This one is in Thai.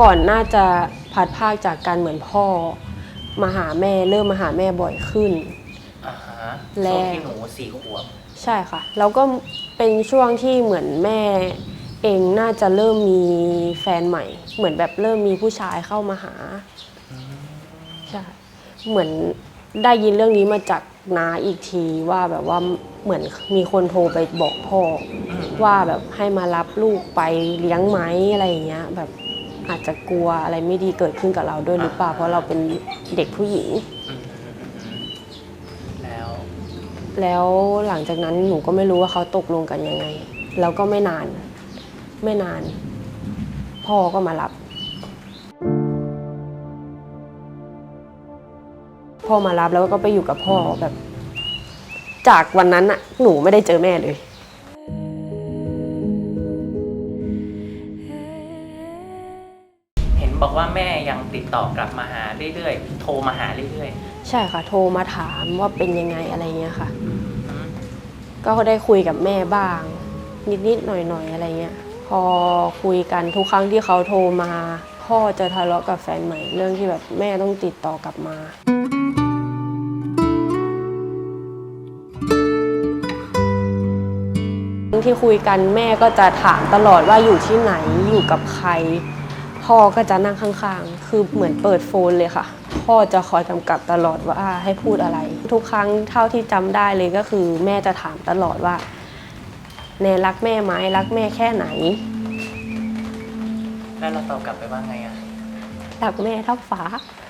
ก่อนน่าจะพัดภาคจากกันเหมือนพ่อ มาหาแม่เริ่มมาหาแม่บ่อยขึ้น อ่าฮะแล้ช่ว วงที่หนูสี่ขวบใช่ค่ะ แล้วก็เป็นช่วงที่เหมือนแม่เองน่าจะเริ่มมีแฟนใหม่ เหมือนแบบเริ่มมีผู้ชายเข้ามาหาใช่เหมือนได้ยินเรื่องนี้มาจากน้าอีกทีว่าแบบว่าเหมือนมีคนโทรไปบอกพ่ออมว่าแบบให้มารับลูกไปเลี้ยงไหมอะไรอย่างเงี้ย แบบ อาจจะกลัวอะไรไม่ดีเกิดขึ้นกับเราด้วยหรือเปล่าเพราะเราเป็นเด็กผู้หญิงอืมอืมอืมอืมแล้ว แล้วหลังจากนั้นหนูก็ไม่รู้ว่าเขาตกลงกันยังไง แล้วก็ไม่นาน ไม่นาน พ่อก็มารับ พ่อมารับแล้วก็ไปอยู่กับพ่อแบบ จากวันนั้นอะหนูไม่ได้เจอแม่เลย บอกว่าแม่ยังติดต่อกลับมาหาเรื่อยๆ โทรมาหาเรื่อยใช่ค่ะ โทรมาถามว่าเป็นยังไงอะไรเงี้ยค่ะ ๆอืมก็ได้คุยกับแม่บ้าง นิดๆหน่อยๆอะไรเงี้ย พอคุยกันทุกครั้งที่เขาโทรมา พ่อจะทะเลาะกับแฟนใหม่เรื่องที่แบบแม่ต้องติดต่อกลับมา ที่คุยกันแม่ก็จะถามตลอดว่าอยู่ที่ไหนอยู่กับใคร พ่อก็จะนั่งข้างๆ คือเหมือนเปิดโฟนเลยค่ะ พ่อจะคอยกำกับตลอดว่าให้พูดอะไร ทุกครั้งเท่าที่จำได้เลยก็คือ แม่จะถามตลอดว่าแนนรักแม่ไหมรักแม่แค่ไหน แล้วเราตอบกลับไปว่าไงอะรักแม่เท่าฟ้าอ